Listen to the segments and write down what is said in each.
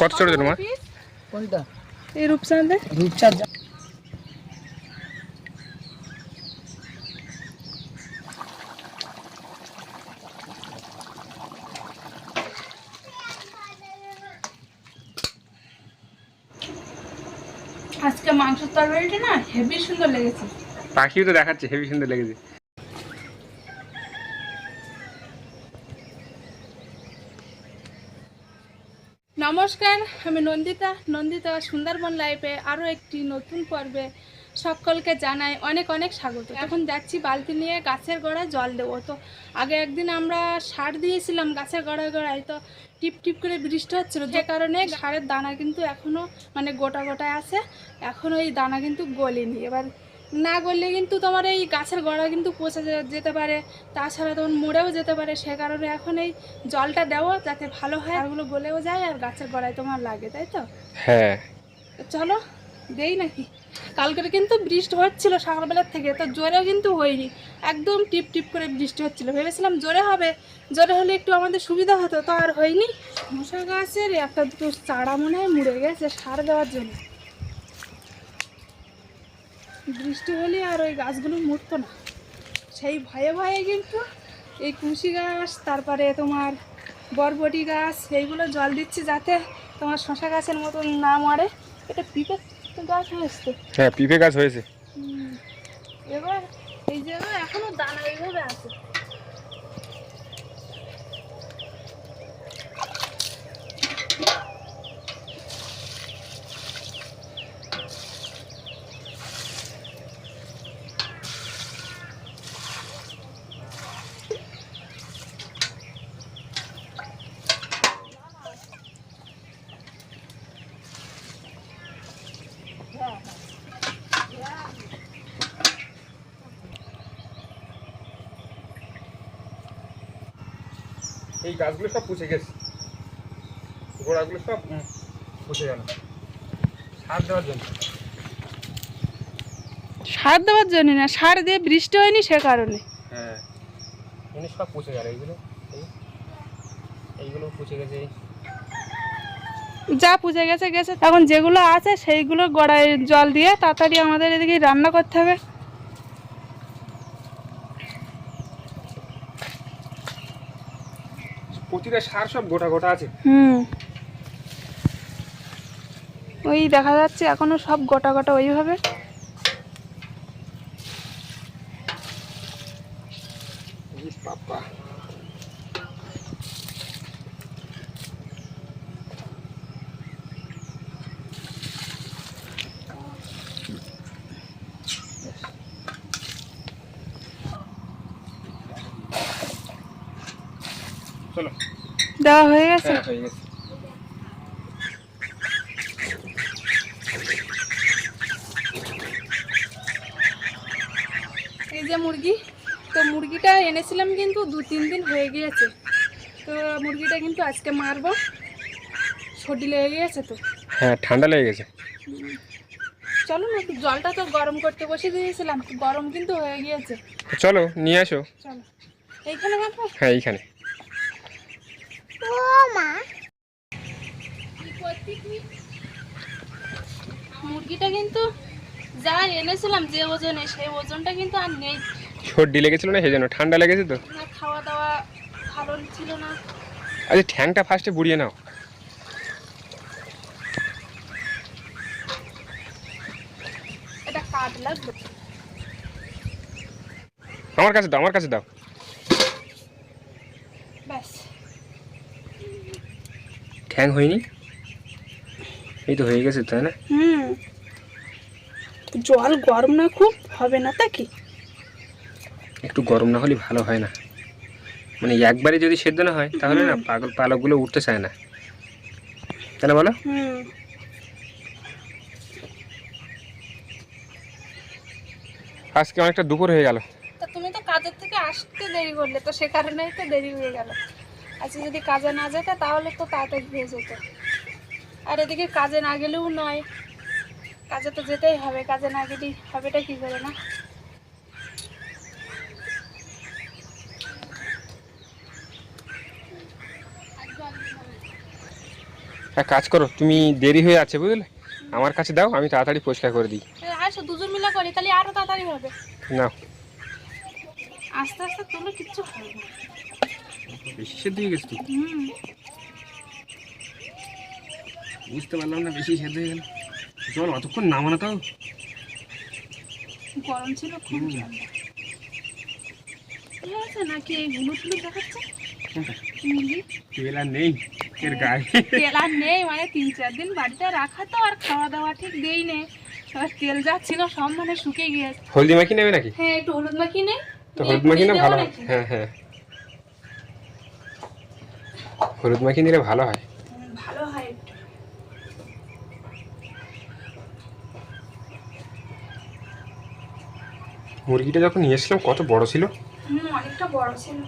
কত ছোট ছোট মাছ কোনটা? এই রূপচাঁদে রূপচাঁদ। আজকে মাংসের তরকারিটা না হেভি সুন্দর লেগেছে। পাখিও তো দেখাচ্ছে হেভি সুন্দর লেগেছে। নমস্কার, আমি নন্দিতা। নন্দিতা সুন্দরবন লাইফে আরও একটি নতুন পর্বে সকলকে জানাই অনেক অনেক স্বাগত। এখন যাচ্ছি বালতি নিয়ে গাছের গোড়ায় জল দেবো। তো আগে একদিন আমরা সার দিয়েছিলাম গাছের গোড়ায় গোড়ায়, তো টিপ টিপ করে বৃষ্টি হচ্ছিল। যে কারণে সারের দানা কিন্তু এখনও মানে গোটা গোটায় আছে। এখনও এই দানা কিন্তু গলেনি। এবার না গললে কিন্তু তোমার এই গাছের গোড়া কিন্তু পচে যেতে পারে তাছাড়া তখন মরেও যেতে পারে। সে কারণে এখন এই জলটা দেওয়া যাতে ভালো হয়। ওগুলো গলেও যায় আর গাছের গোড়ায় তোমার লাগে তাই তো? হ্যাঁ। চলো দেই নাকি? কালকের কিন্তু বৃষ্টি হচ্ছিল সকালবেলার থেকে তো জোরেও কিন্তু হয়নি। একদম টিপ টিপ করে বৃষ্টি হচ্ছিল। ভেবেছিলাম জোরে হবে জোরে হলে একটু আমাদের সুবিধা হতো তো আর হয়নি। মশা গাছের একটা দুটো চারা মনে হয় মুড়ে গেছে সার দেওয়ার জন্য। বৃষ্টি হলে আর ওই গাছগুলো মরতো না। সেই ভয়ে ভয়ে কিন্তু এই কুশি গাছ তারপরে তোমার বরবটি গাছ এইগুলো জল দিচ্ছি যাতে তোমার শশা গাছের মতন না মরে। এটা পিপে গাছ হয়েছে। হ্যাঁ পিপে গাছ হয়েছে। এবার এই যে এখনও দানা এইভাবে আছে। এই গাছগুলো সব পুষে গেছে। গোড়াগুলো সব পুষে গেল। সার দেওয়ার জন্য। সার দেওয়ার জন্য না সার দিয়ে বৃষ্টি হয়নি সে কারণে। হ্যাঁ সব পুষে গেল। এইগুলো এইগুলো পুষে গেছে যা পুজে গেছে গেছে। এখন যেগুলো আছে সেইগুলো গড়ায় জল দিয়ে তাড়াতাড়ি আমাদের এদিকে রান্না করতে হবে। প্রতিটা সার সব গোটা গোটা আছে। হুম। ওই দেখা যাচ্ছে এখনও সব গোটা গোটা ওইভাবে। চলো দেওয়া হয়ে গেছে? হ্যাঁ হয়ে গেছে। এই যে মুরগি তো মুরগিটা এনেছিলাম কিন্তু দু তিন দিন হয়ে গিয়েছে। তো মুরগিটা কিন্তু আজকে মারবো। সর্দি লেগে গিয়েছে তো। হ্যাঁ ঠান্ডা লেগে গেছে। চলো না জলটা তো গরম করতে বসে দিয়েছিলাম। গরম কিন্তু হয়ে গিয়েছে। চলো নিয়ে আসো। চলো। এইখানে হ্যাঁ এইখানে। মুরগিটা কিন্তু যা এনেছিলাম যে ওজনে সেই ওজনটা কিন্তু আর নেই। সর্দি লেগেছিল না সেই জন্য? ঠান্ডা লেগেছে তো? না খাওয়া দাওয়া ভালো ছিল না। আচ্ছা ঠ্যাংটা ফার্স্টে বুড়িয়ে নাও। এটা কাঠ লাগবে আমার কাছে দাও আমার কাছে দাও ব্যাস ঠ্যাং হয়নি? এই তো হয়ে গেছে তাই না হুম। জল গরম না খুব হবে না তা কি? একটু গরম না হলে ভালো হয় না। মানে একবারে যদি সেদ্ধ না হয় তাহলে না পাগল পালকগুলো উঠতে চায় না। তাই না বলো? হুম। আজকে অনেকটা দুপুর হয়ে গেল। তা তুমি তো কাজের থেকে আসতে দেরি করলে তো সে কারণেই তো দেরি হয়ে গেল। আজকে যদি কাজে না যেতে তাহলে তো তাড়াতাড়ি হয়ে যেত। আর এদিকে কাজে না গেলেও নয়। কাজে তো যেতেই হবে কাজে না গেলেই হবেটা কি করে না? এক কাজ করো তুমি দেরি হয়ে আছে বুঝলে? আমার কাছে দাও আমি তাড়াতাড়ি পরিষ্কার করে দিই। আসো দুজন মিলে করি তাহলে আরও তাড়াতাড়ি হবে। নাও। আস্তে আস্তে তুলে কিচ্ছু হবে না। বেশি সেদ্ধ হয়ে গেছে তো? বুঝতে পারলাম না বেশি সেদ্ধ হয়ে গেল। চল অতক্ষণ গরম ছিল খুব জল নাকি হলুদ হলুদ দেখাচ্ছে? তেল আর নেই এর গায়ে। তেল আর নেই মানে তিন চার দিন বাড়িতে রাখা তো আর খাওয়া দাওয়া ঠিক দেই নে এবার তেল সব মানে শুকিয়ে গিয়েছে। হলদি মাখি নেবে নাকি? হ্যাঁ একটু হলুদ মাখি নেই তো হলুদ মাখি না ভালো হয় হ্যাঁ হ্যাঁ হলুদ মাখি নিলে ভালো হয়? ভালো হয় মুরগিটা যখন নিয়ে এসলাম কত বড় ছিল? অনেকটা বড় ছিল।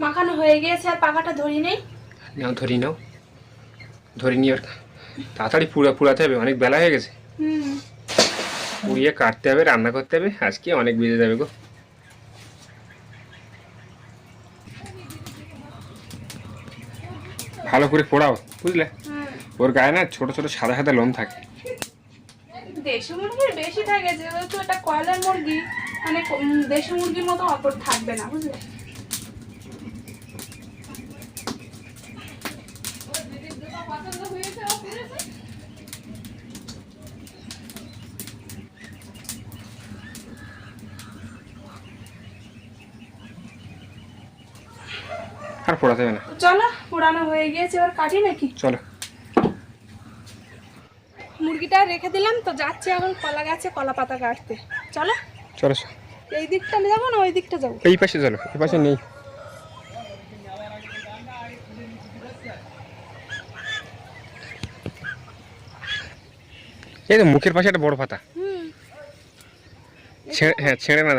মাখানো হয়ে গিয়েছে আর পাখাটা ধরি নেই নাও ধরি নাও। ধরি নিয়ে তাড়াতাড়ি পুরা পুরাতে হবে অনেক বেলা হয়ে গেছে। পুড়িয়ে কাটতে হবে রান্না করতে হবে আজকে অনেক বেজে যাবে গো। ভালো করে পোড়াও বুঝলে? ওর গায়ে না ছোট ছোট সাদা সাদা লোম থাকে। দেশি মুরগির বেশি থাকে যেহেতু এটা কয়লার মুরগি মানে দেশি মুরগির মতো অপর থাকবে না বুঝলে? হবে না। চলো পুরানো হয়ে গিয়েছে এবার কাটি নাকি? চলো। মুরগিটা রেখে দিলাম তো যাচ্ছে এখন কলা গাছে কলা পাতা কাটতে। চলো চলো এই দিকটা যাব না ওই দিকটা যাব? এই পাশে চলো এই পাশে নেই। এই তো মুখের পাশে একটা বড় পাতা। হ্যাঁ ছেড়ে না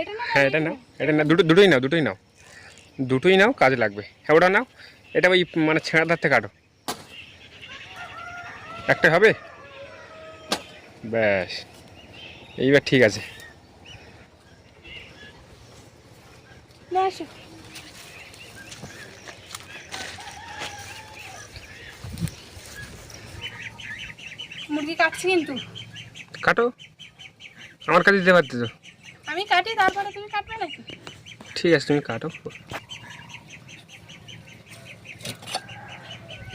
এটা না হ্যাঁ এটা নাও এটা না দুটো দুটোই নাও দুটোই নাও। দুটোই নাও কাজে লাগবে। হ্যাঁ ওটা নাও এটা ওই মানে ছেঁড়া ধারতে কাটো। একটা হবে? ব্যাস এইবার ঠিক আছে। মুরগি কাটছি কিন্তু। কাটো। আমার কাছে দিতে পারতে তো। আমি কাটি তারপরে তুমি কাটবে নাকি? ঠিক আছে তুমি কাটো।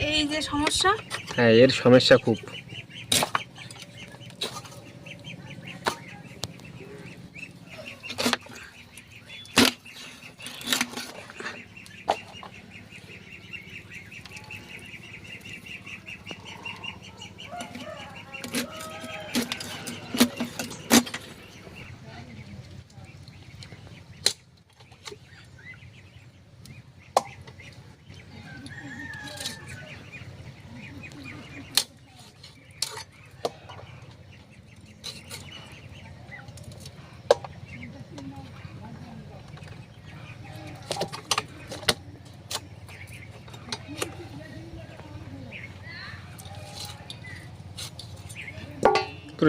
এই যে সমস্যা? হ্যাঁ এর সমস্যা খুব।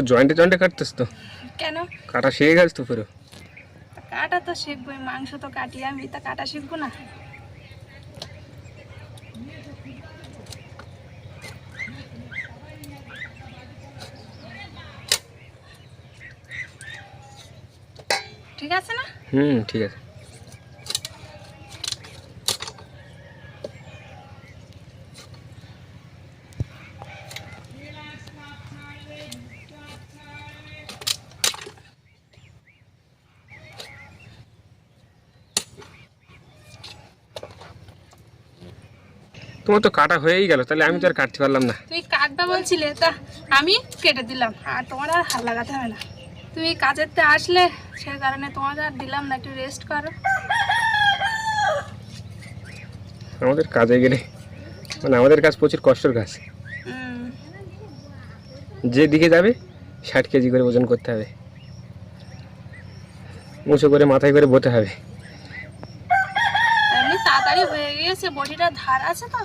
পুরো জয়েন্টে জয়েন্টে কাটতেছ তো? কেন? কাটা শিখে গেছ তো পুরো। কাটা তো শিখবোই মাংস তো কাটি আমি তা কাটা শিখব না। ঠিক আছে না? হুম ঠিক আছে। তোমার তো কাটা হয়েই গেল তাহলে আমি তো আর কাটতে পারলাম না। তুমি কাটবা বলছিলে তা আমি কেটে দিলাম আর তোমার আর হাত লাগাতে হবে না। তুমি কাজেরতে আসলে সে কারণে তোমাকে আর দিলাম না একটু রেস্ট করো। আমাদের কাজে গেলে মানে আমাদের কাজ প্রচুর কষ্টের কাজ। হুম। যে দিকে যাবে ষাট কেজি করে ওজন করতে হবে। উঁচু করে মাথায় করে বোতে হবে। এমনি তাড়াতাড়ি হয়ে গিয়েছে বডিটা ধার আছে তো?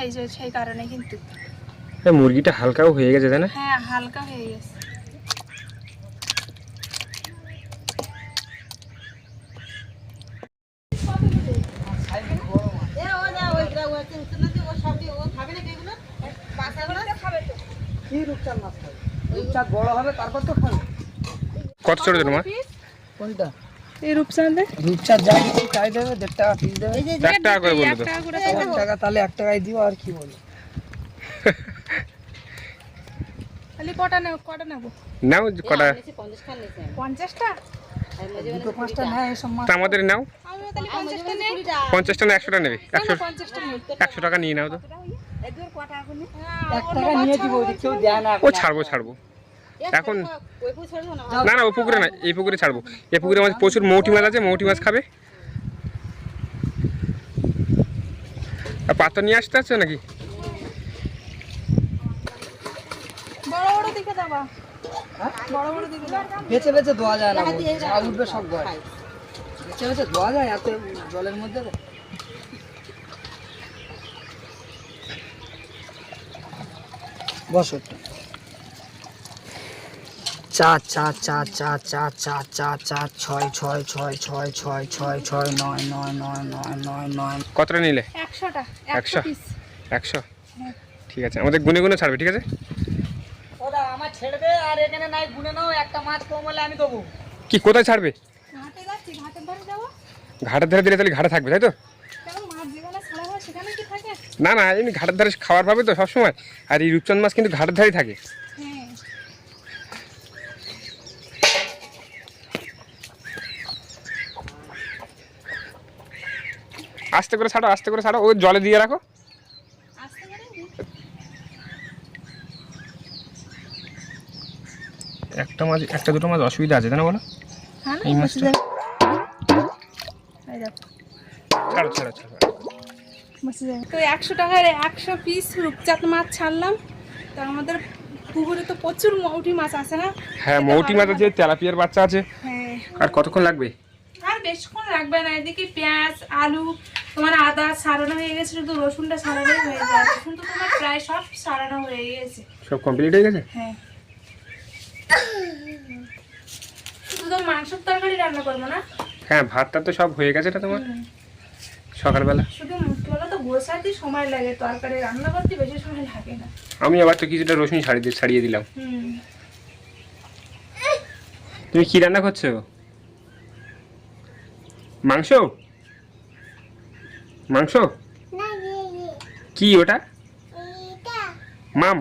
সেই সেই কারণে কিন্তু। মুরগিটা হালকাও হয়ে গেছে তাই না? হ্যাঁ হালকা হয়ে গেছে। কত চড়ে তোমার কোনটা? এই রূপচাঁদে রূপচাঁদ যা কিছু চাই দেবে দেড় টাকা পিস দেবে। এক টাকা করে বলল তো টাকা করে এক টাকা তাহলে এক টাকায় দিও আর কি বলো। তাহলে কটা নেব কটা নেব? নাও কটা? পঞ্চাশটা? দুটো পাঁচটা আমাদের নাও। আমি তাহলে নেই। না নেবে। নেই। টাকা নিয়ে নাও তো। এক টাকা নিয়ে দিব কেউ দেয় না ও ছাড়বো ছাড়বো। এখন না? না ও পুকুরে না এই পুকুরে ছাড়বো। এই পুকুরে মাছ প্রচুর মৌটি মাছ আছে মৌটি মাছ খাবে? আর পাতা নিয়ে আসতে আছে নাকি? বড় বড় দিকে দাবা বড় বড় দিকে দাও। বেছে বেছে ধোয়া যায় না উঠবে সব গয় বেছে বেছে ধোয়া যায় এত জলের মধ্যে? বসো একটু। চার চার চার চার চার চার চার চার ছয় ছয় ছয় ছয় ছয় ছয় ছয় নয় নয় নয় নয় নয় নয়। কতটা নিলে? একশোটা একশো? একশো? ঠিক আছে আমাদের গুনে গুনে ছাড়বে ঠিক আছে? ওটা আমার ছেড়ে দে আর এখানে নাই গুনে নাও একটা মাছ কম হলে আমি দেবো। কি কোথায় ছাড়বে? ঘাটে যাচ্ছি ঘাটের ধারে যাব। ঘাটের ধারে দিলে তাহলে ঘাটে থাকবে তাই তো? কেন মাছ যেখানে ছাড়া হয় সেখানে কি থাকে? না না এমনি ঘাটের ধারে খাবার পাবে তো সবসময়। আর এই রূপচাঁদ মাছ কিন্তু ঘাটের ধারেই থাকে হ্যাঁ আস্তে করে ছাড়ো আস্তে করে ছাড়ো ও জলে দিয়ে রাখো। একটা মাছ একটা দুটো মাছ অসুবিধা আছে তাই না বলো? হ্যাঁ এই মাছটা। এই দেখো। ছাড়ো ছাড়ো ছাড়ো তো একশো টাকার একশো পিস রূপচাঁদ মাছ ছাড়লাম। তো আমাদের পুকুরে তো প্রচুর মৌটি মাছ আছে না? হ্যাঁ মৌটি মাছ আছে তেলাপিয়ার বাচ্চা আছে। হ্যাঁ। আর কতক্ষণ লাগবে? আর বেশিক্ষণ লাগবে না এদিকে পেঁয়াজ আলু তোমার আদা সারানো হয়ে গেছে শুধু রসুনটা সারানো হয়ে যায় রসুন তো তোমার প্রায় সব সারানো হয়ে গেছে। সব কমপ্লিট হয়ে গেছে? হ্যাঁ। শুধু তো মাংসের তরকারি রান্না করব না? হ্যাঁ ভাতটা তো সব হয়ে গেছে এটা তোমার। সকালবেলা। শুধু মুখগুলো তো গোসাতে সময় লাগে তরকারি রান্না করতে বেশি সময় লাগে না। আমি আবার তো কিছুটা রসুন ছাড়িয়ে দিয়ে ছাড়িয়ে দিলাম। হুম। তুমি কি রান্না করছ? মাংস? মাংস? কি ওটা? মাম।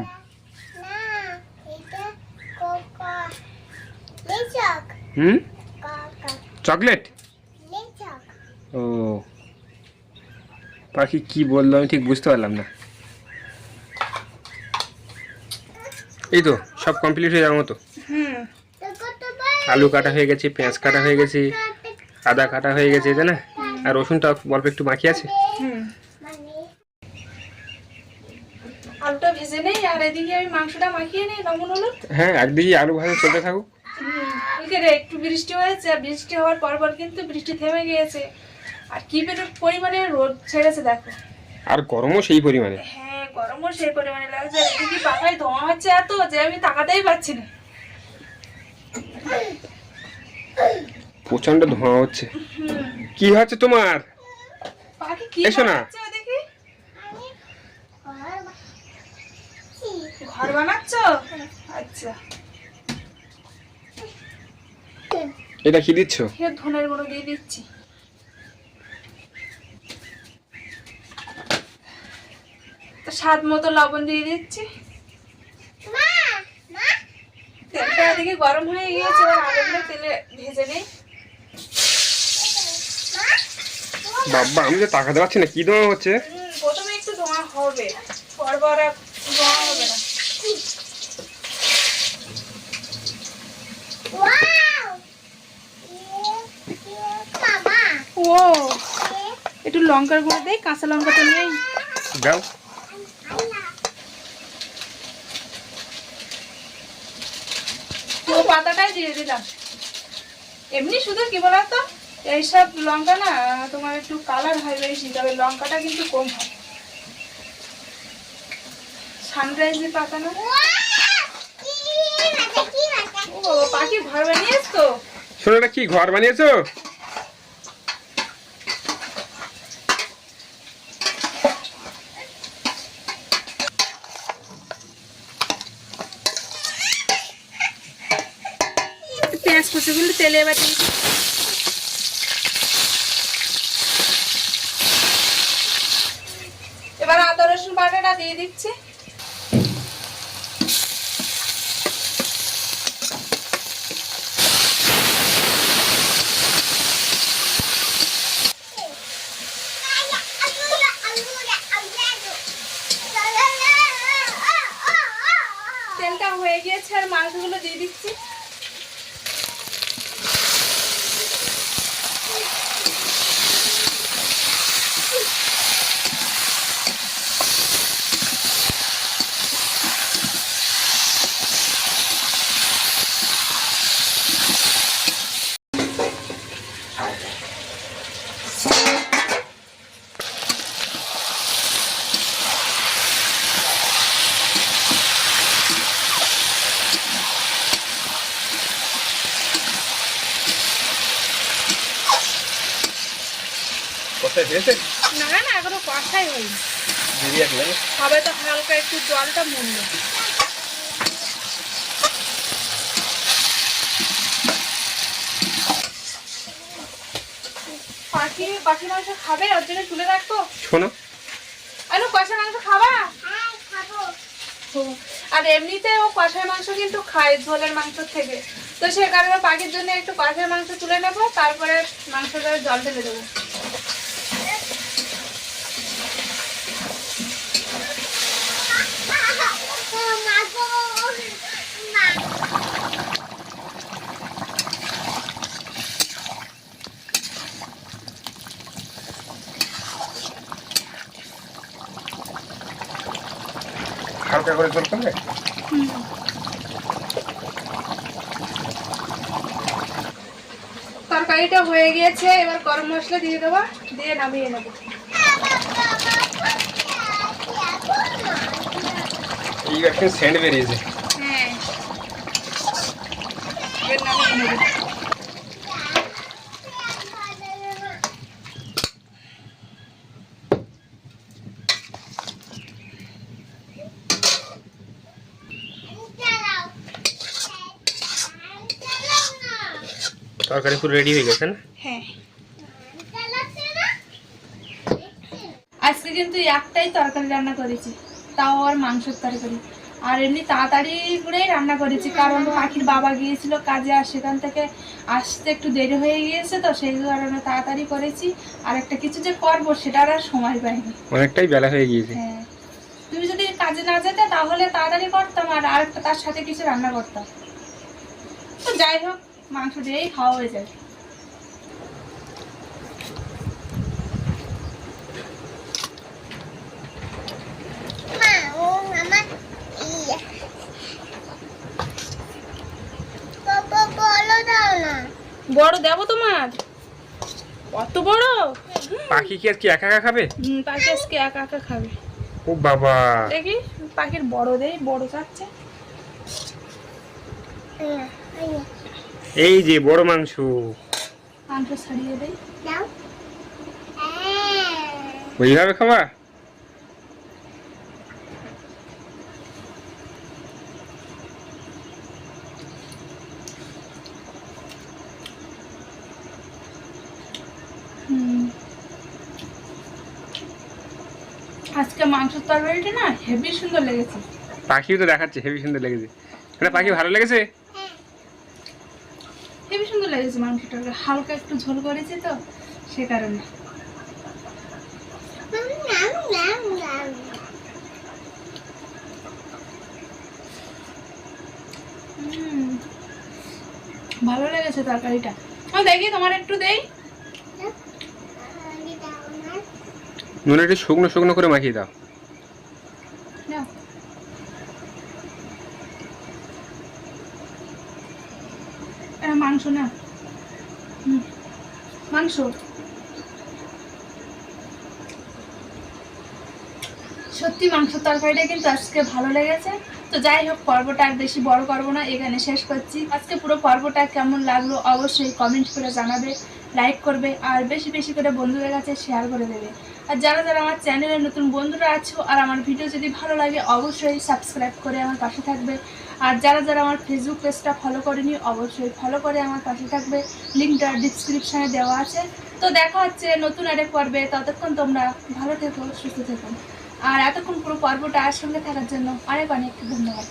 হুম? চকলেট? ও। পাখি কি বলল আমি ঠিক বুঝতে পারলাম না। এই তো সব কমপ্লিট হয়ে যাওয়ার মতো। আলু কাটা হয়ে গেছে পেঁয়াজ কাটা হয়ে গেছে আদা কাটা হয়ে গেছে তাই না? আর রসুনটা অল্প একটু বাকি আছে। হুম। আলুটা ভেজে নেই আর এদিকে আমি মাংসটা মাখিয়ে নিই লবণ হলুদ? হ্যাঁ একদিকে আলু ভাজা চলতে থাকুক। রে একটু বৃষ্টি হয়েছে আর বৃষ্টি হওয়ার পর পর কিন্তু বৃষ্টি থেমে গিয়েছে। আর কি পরিমাণে রোদ ছেড়েছে দেখো। আর গরমও সেই পরিমাণে। হ্যাঁ গরমও সেই পরিমাণে লাগছে এদিকে পাখায় ধোঁয়া হচ্ছে এত যে আমি তাকাতেই পাচ্ছি না। প্রচণ্ড ধোঁয়া হচ্ছে। কি হচ্ছে তোমার? পাখি কি এসো না। ঘর বানাচ্ছ? আচ্ছা। এটা কি দিচ্ছ? ধনের গুঁড়ো দিয়ে দিচ্ছি। তো স্বাদ মতো লবণ দিয়ে দিচ্ছি। তেলটা এদিকে গরম হয়ে গিয়েছে আলুগুলো তেলে ভেজে নেই। বাবা আমি তো তাকাতে পারছি না কি ধোঁয়া হচ্ছে? প্রথমে একটু ধোঁয়া হবে পরপর ধোঁয়া হবে না। ও একটু লঙ্কার গুঁড়ো দেই কাঁচা লঙ্কা তো নেই। দাও। পাতাটাই দিয়ে দিলাম। এমনি শুধু কি বলতো? এইসব লঙ্কা না তোমার একটু কালার হয় বেশি তবে লঙ্কাটা কিন্তু কম হয়। সানরাইজের পাতা না? ও পাখি ঘর বানিয়েছ? শোনো কি ঘর বানিয়েছো? পেঁয়াজ কুচিগুলো তেলে এবার দিয়ে দিই। এবার আদা রসুন বাটাটা দিয়ে দিচ্ছি তেলটা হয়ে গিয়েছে আর মাংসগুলো দিয়ে দিচ্ছি কোথায় হয়েছে না না এখনও কষাই হয়নি আসলে তো হালকা একটু জলটা মরলো পাখি পাখি মাংস খাবে? ওর জন্য তুলে রাখব? শোনো। আরে কষা মাংস খাবা? ও, আর এমনিতে ও কষার মাংস কিন্তু খায় ঝোলের মাংস থেকে। তো সে কারণে পাখির জন্য একটু কষার মাংস তুলে নেব তারপরে মাংসটা জল ঢেলে দেবো হালকা করে জল করবে তরকারিটা হয়ে গিয়েছে এবার গরম মশলা দিয়ে দেবো দিয়ে নামিয়ে নেব। সেন্ট বেরিয়েছে হ্যাঁ এবার নামিয়ে নেব। তরকারি পুরো রেডি হয়ে গেছে না? হ্যাঁ। আজকে কিন্তু একটাই তরকারি রান্না করেছি তাও আর মাংসের তরকারি। আর এমনি তাড়াতাড়ি করেই রান্না করেছি কারণ পাখির বাবা গিয়েছিল কাজে আর সেখান থেকে আসতে একটু দেরি হয়ে গিয়েছে তো সেই কারণে তাড়াতাড়ি করেছি। আর একটা কিছু যে করব সেটার আর সময় পাইনি। অনেকটাই বেলা হয়ে গিয়েছে। হ্যাঁ। তুমি যদি কাজে না যেতে তাহলে তাড়াতাড়ি করতাম আর আরেকটা তার সাথে কিছু রান্না করতাম। তো যাই হোক মাংস দিয়েই খাওয়া হয়ে যায়। বড় দেবো তোমার? কত বড়? পাখি কি আজকে একা একা খাবে? হুম, পাখি আজকে একা একা খাবে। ও বাবা। দেখি পাখির বড় দেই বড় চাচ্ছে এই যে বড় মাংস। মাংস ছাড়িয়ে দেই। ওইভাবে খাবা। আজকে মাংসের তরকারিটা না হেভি সুন্দর লেগেছে। পাখিও তো দেখাচ্ছে হেভি সুন্দর লেগেছে। পাখি ভালো লেগেছে? হেভি সুন্দর লেগেছে মাংসটা। হালকা একটু ঝোল করেছি তো, সে কারণে। ভালো লেগেছে তরকারিটা। দেখি তোমার একটু দেই। নুন শুকনো শুকনো করে মাখিয়ে দাও নাও। এটা মাংস না। মাংস। সত্যি মাংস তরকারিটা কিন্তু আজকে ভালো লেগেছে। তো যাই হোক, পর্বটা আর বেশি বড় করব না, এখানে শেষ করছি। আজকে পুরো পর্বটা কেমন লাগল অবশ্যই কমেন্ট করে জানাবে লাইক করবে, আর বেশি বেশি করে বন্ধুদের কাছে শেয়ার করে দেবে। আর যারা যারা আমার চ্যানেলে নতুন বন্ধুরা আছো, আর আমার ভিডিও যদি ভালো লাগে, অবশ্যই সাবস্ক্রাইব করে আমার পাশে থাকবে। আর যারা যারা আমার ফেসবুক পেজটা ফলো করেনি, অবশ্যই ফলো করে আমার পাশে থাকবে। লিঙ্কটা ডিসক্রিপশানে দেওয়া আছে। তো দেখা হচ্ছে নতুন আরেক পর্বে। ততক্ষণ তোমরা ভালো থেকো, সুস্থ থেকো। আর এতক্ষণ পুরো পর্বটা সঙ্গে থাকার জন্য অনেক অনেক ধন্যবাদ।